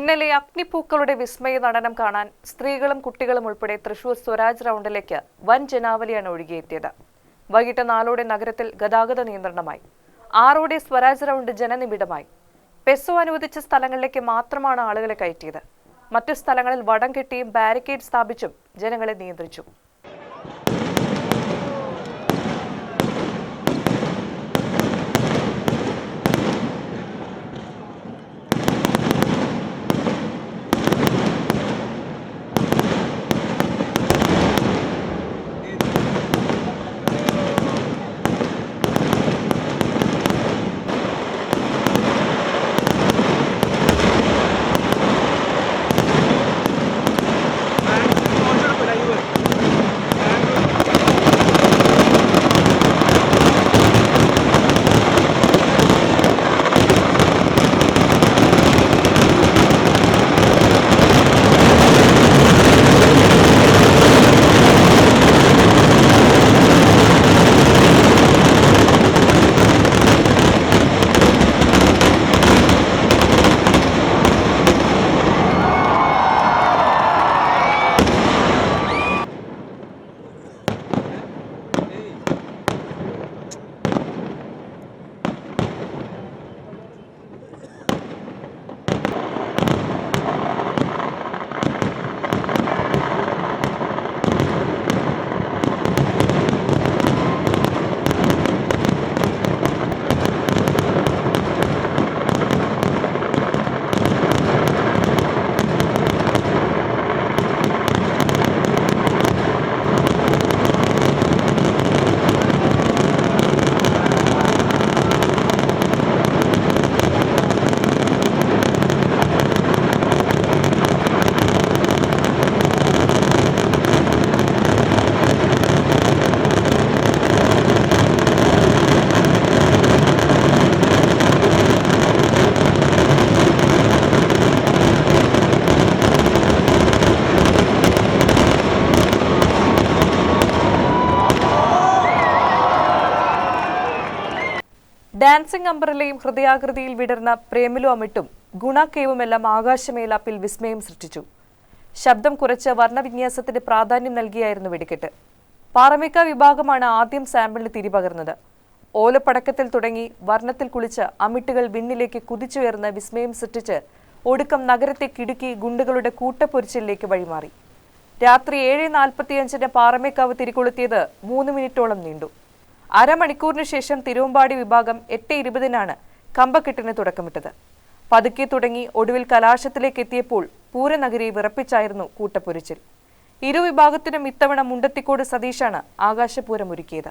ഇന്നലെ അഗ്നിപ്പൂക്കളുടെ വിസ്മയ നടനം കാണാൻ സ്ത്രീകളും കുട്ടികളും ഉൾപ്പെടെ തൃശൂർ സ്വരാജ് റൗണ്ടിലേക്ക് വൻ ജനാവലിയാണ് ഒഴുകിയെത്തിയത്. വൈകിട്ട് നാലോടെ നഗരത്തിൽ ഗതാഗത നിയന്ത്രണമായി. ആറോടെ സ്വരാജ് റൗണ്ട് ജനനിബിഡമായി. പെസോ അനുവദിച്ച സ്ഥലങ്ങളിലേക്ക് മാത്രമാണ് ആളുകളെ കയറ്റിയത്. മറ്റു സ്ഥലങ്ങളിൽ വടം കെട്ടിയും ബാരിക്കേഡ് സ്ഥാപിച്ചും ജനങ്ങളെ നിയന്ത്രിച്ചു. ഡാൻസിംഗ് അംബ്രലയും ഹൃദയാകൃതിയിൽ വിടർന്ന പ്രേമിലു അമിട്ടും ഗുണക്കേവുമെല്ലാം ആകാശമേലാപ്പിൽ വിസ്മയം സൃഷ്ടിച്ചു. ശബ്ദം കുറച്ച് വർണവിന്യാസത്തിന് പ്രാധാന്യം നൽകിയായിരുന്നു വെടിക്കെട്ട്. പാറമേക്ക വിഭാഗമാണ് ആദ്യം സാമ്പിളിന് തിരിപകർന്നത് ഓലപ്പടക്കത്തിൽ തുടങ്ങി വർണത്തിൽ കുളിച്ച് അമിട്ടുകൾ വിണ്ണിലേക്ക് കുതിച്ചുയർന്ന് വിസ്മയം സൃഷ്ടിച്ച് ഒടുക്കം നഗരത്തെ കിടുക്കി ഗുണ്ടുകളുടെ കൂട്ടപ്പൊരിച്ചിലേക്ക് വഴിമാറി. രാത്രി ഏഴ് നാൽപ്പത്തിയഞ്ചിന് പാറമേക്കാവ് തിരികൊളുത്തിയത് മൂന്ന് മിനിറ്റോളം നീണ്ടു. അരമണിക്കൂറിന് ശേഷം തിരുവമ്പാടി വിഭാഗം എട്ട് ഇരുപതിനാണ് കമ്പക്കെട്ടിന് തുടക്കമിട്ടത്. പതുക്കെ തുടങ്ങി ഒടുവിൽ കലാശത്തിലേക്ക് എത്തിയപ്പോൾ പൂരനഗരി വിറപ്പിച്ചായിരുന്നു കൂട്ടപ്പൊരിച്ചിൽ. ഇരുവിഭാഗത്തിനും ഇത്തവണ മുണ്ടത്തിക്കോട് സതീഷാണ് ആകാശപൂരം ഒരുക്കിയത്.